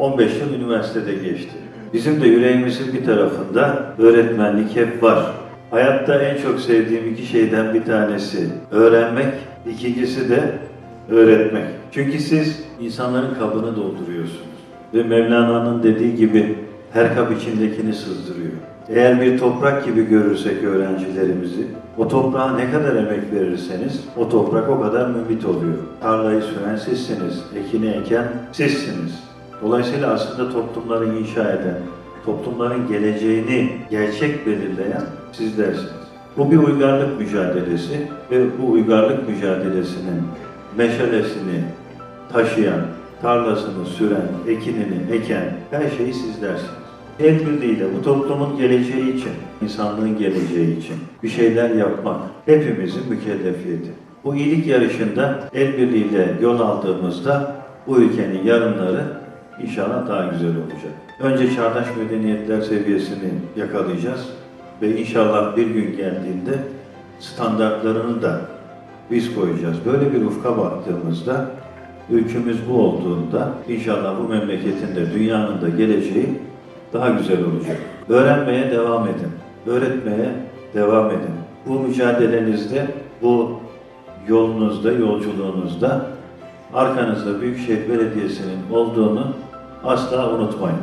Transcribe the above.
15 yıl üniversitede geçti. Bizim de yüreğimizin bir tarafında öğretmenlik hep var. Hayatta en çok sevdiğim iki şeyden bir tanesi öğrenmek, ikincisi de öğretmek. Çünkü siz insanların kabını dolduruyorsunuz. Ve Mevlana'nın dediği gibi her kap içindekini sızdırıyor. Eğer bir toprak gibi görürsek öğrencilerimizi, o toprağa ne kadar emek verirseniz o toprak o kadar mümbit oluyor. Tarlayı süren sizsiniz, ekini eken sizsiniz. Dolayısıyla aslında toplumları inşa eden, toplumların geleceğini gerçek belirleyen sizlersiniz. Bu bir uygarlık mücadelesi ve bu uygarlık mücadelesinin meşalesini taşıyan, tarlasını süren, ekinini eken her şeyi sizlersiniz. El birliğiyle bu toplumun geleceği için, insanlığın geleceği için bir şeyler yapmak hepimizin mükellefiyeti. Bu iyilik yarışında el birliğiyle yol aldığımızda bu ülkenin yarınları inşallah daha güzel olacak. Önce çağdaş medeniyetler seviyesini yakalayacağız ve inşallah bir gün geldiğinde standartlarını da biz koyacağız. Böyle bir ufka baktığımızda ülkemiz bu olduğunda inşallah bu memleketin de dünyanın da geleceği daha güzel olacak. Öğrenmeye devam edin. Öğretmeye devam edin. Bu mücadelenizde, bu yolunuzda, yolculuğunuzda arkanızda Büyükşehir Belediyesi'nin olduğunu asla unutmayın.